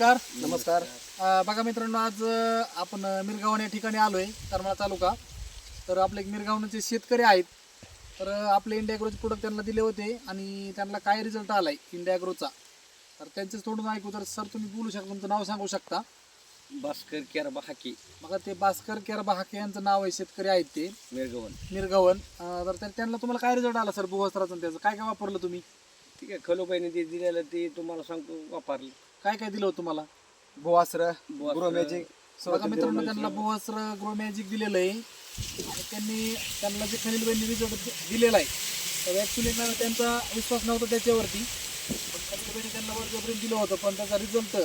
नमस्कार. नमस्कार. अं, बघा मित्रांनो आज अं, आपण अं, मिरगावन या ठिकाणी आलोय करमाळा तालुका. तर आपले एक मिरगावनचे शेतकरी आहेत. तर अं, आपले इंडिया ॲग्रोचे प्रोडक्ट त्यांना दिले होते आणि त्यांना काय रिझल्ट आलाय इंडिया ॲग्रोचा तर त्यांचंच तोडून ऐकू तर सर तुम्ही बोलू शकता तुमचं नाव सांगू शकता. भास्कर केरबा हाकी बघा ते भास्कर केरबा हाके यांचं नाव आहे शेतकरी आहेत ते. मिरगवन. मिरगावन. अं, तर त्या- त्यांना तुम्हाला काय रिझल्ट आला सर भूवस्त्राचं आणि त्याचं? काय काय वापरलं तुम्ही? ठीक आहे खलोबाईने ते दिलेलं ते तुम्हाला सांगतो वापरलं. काय काय दिलं होतं तुम्हाला? भुवास्त्र बुवास्त्र, ग्रो मॅजिक बघा मित्रांनो त्यांना भुवस्त्र ग्रो मॅजिक दिलेलं आहे. आणि त्यांनी त्यांना जे खनिल बहिणी रिझल्ट दिलेला आहे तर ॲक्च्युली त्यांचा विश्वास नव्हता त्याच्यावरती. पण खनिल बहिणी त्यांना बळजबरीने दिलं होतं पण त्याचा रिझल्ट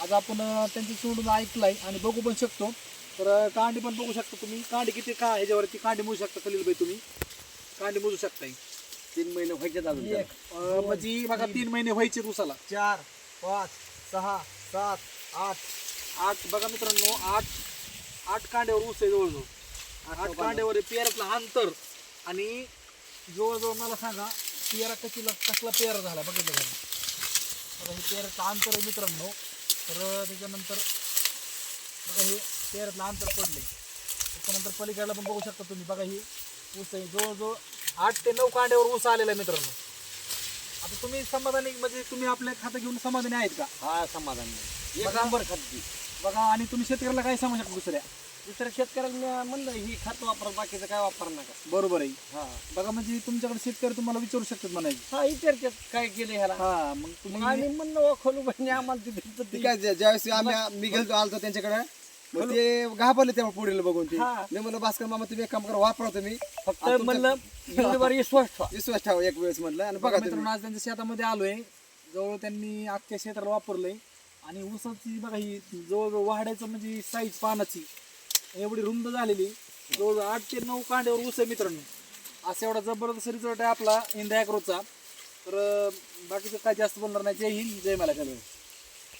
आज आपण अं, त्यांची सोडून ऐकलाय आणि बघू पण शकतो. तर अं, कांडी पण बघू शकता तुम्ही. कांडी किती का ह्याच्यावरती कांडी मोजू शकता खलील बाई तुम्ही? कांडी मोजू शकताय. तीन महिने व्हायचे अजून त्याला. अं, म्हणजे बघा तीन. महिने व्हायचे उसाला चार पाच सहा सात आठ. आठ बघा मित्रांनो आठ आठ कांड्यावर ऊस आहे जवळजवळ. आठ कांड्यावर आहे. पेरातलं अंतर. आणि जवळजवळ मला सांगा पेरा कशीला कसला पेरा झाला? बघितलं का? बघा हे पेराचं अंतर आहे मित्रांनो. तर त्याच्यानंतर बघा हे पेरातलं अंतर पडले त्याच्यानंतर पलीकडला पण बघू शकता तुम्ही. बघा ही ऊस आहे. जवळजवळ आठ ते नऊ कांड्यावर ऊस आलेला आहे मित्रांनो. आता तुम्ही समाधानी म्हणजे तुम्ही आपल्या खातं घेऊन समाधानी आहेत का? हा समाधान नाही. एक बघा. नंबर खात बघा आणि तुम्ही शेतकऱ्याला काय सांगू शकता दुसऱ्या? दुसऱ्या शेतकऱ्यांना म्हणलं ही खत वापर बाकीचं काय वापर नका. बरोबर आहे. हा. बघा म्हणजे तुमच्याकडे शेतकरी तुम्हाला विचारू शकतात म्हणायचे. हा विचारतात काय केलं ह्याला. हा मग मग तुम्ही आम्ही म्हणलं वा खलोबाईने आम्हाला ते ती ज्या- ज्यावेळेस आम्ही मी गेलो आलतो त्यांच्याकडे मग ते घाबरले तेव्हा पुढील बघून ते. हा. मी म्हणलं भास्कर मामा तुम्ही एक काम करा वापरा तुम्ही फक्त तुमचं- म्हणलं विश्वास ठेवा. विश्वास ठेवा एक वेळेस म्हणलं. आणि बघा बघा तुम्ही. मित्रांनो आज त्यांच्या शेतामध्ये आलोय. जवळ त्यांनी अख्ख्या क्षेत्राला वापरलंय. आणि ऊसाची बघा ही जवळजवळ वाढायचं म्हणजे साईज पानाची. एवढी रुंद झालेली. जवळजवळ आठ ते नऊ कांड्यावर ऊस आहे मित्रांनो. असा एवढा जबरदस्त रिझल्ट आहे आपला इंडिया ॲग्रोचा. तर अं, बाकीचं काय जास्त बोलणार नाही. जय हिंद जय मला